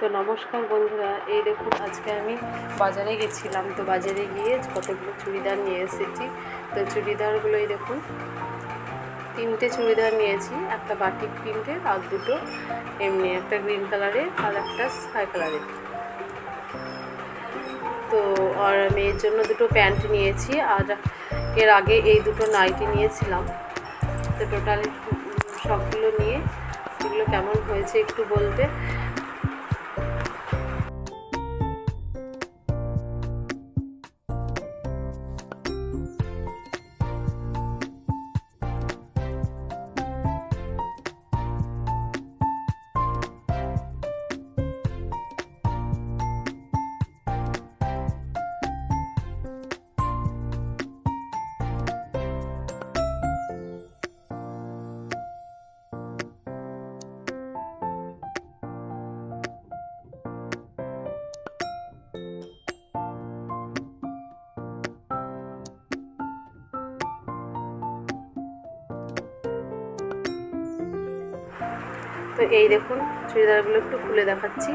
তো নমস্কার বন্ধুরা, এই দেখুন আজকে আমি বাজারে গেছিলাম। তো বাজারে গিয়ে কতগুলো চুড়িদার নিয়ে এসেছি। তো চুড়িদারগুলো এই দেখুন, তিনটে চুড়িদার নিয়েছি, একটা বাটিক প্রিন্টের আর দুটো এমনি একটা গ্রিন কালারের আর একটা স্কাই কালারের তো আর মেয়ের জন্য দুটো প্যান্ট নিয়েছি, আর এর আগে এই দুটো নাইটি নিয়েছিলাম। তো টোটাল সবগুলো নিয়ে, এগুলো কেমন হয়েছে একটু বলবে তো এই দেখুন, চুড়িদারগুলো একটু খুলে দেখাচ্ছি।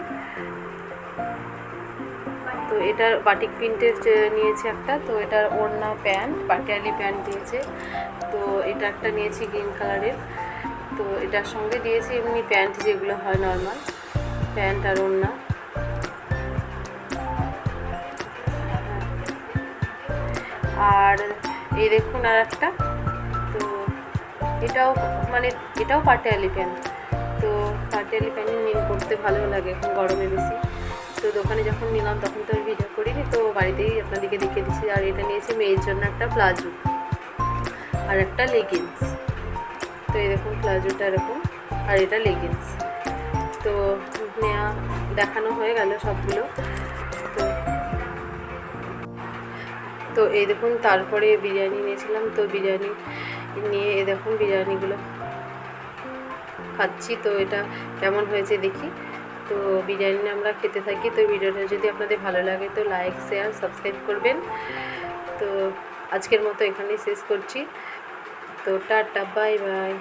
তো এটার বাটিক প্রিন্টের নিয়েছি একটা, তো এটার ওড়না প্যান্ট পাটিয়ালি প্যান্ট দিয়েছে। তো এটা একটা নিয়েছি গ্রিন কালারের। তো এটার সঙ্গে দিয়েছি এমনি প্যান্ট যেগুলো হয় নর্মাল, প্যান্ট আর ওড়না। আর এই দেখুন আর একটা, তো এটাও মানে এটাও পাটিয়ালি প্যান্ট পাটিয়ালি প্যান্ট নিয়ে পরতে ভালো লাগে, এখন গরমে বেশি। তো দোকানে যখন নিলাম, তখন তো আমি ভিডিও করিনি, তো বাড়িতেই আপনাদেরকে দেখিয়ে দিচ্ছি। আর এটা নিয়েছি মেয়ের জন্য একটা প্লাজো আর একটা লেগিংস তো এরকম প্লাজোটা এরকম, আর এটা লেগিংস তো নেওয়া দেখানো হয়ে গেল সবগুলো। তো তো এই দেখুন, তারপরে বিরিয়ানি নিয়েছিলাম, তো বিরিয়ানি নিয়ে এই দেখুন বিরিয়ানিগুলো। খাচ্ছি, তো এটা কেমন হয়েছে দেখি। তো বিরিয়ানি আমরা খেতে থাকি, তো ভিডিওটা যদি আপনাদের ভালো লাগে তো লাইক শেয়ার সাবস্ক্রাইব করবেন। তো আজকের মতো এখানেই শেষ করছি। তো টাটা বাই বাই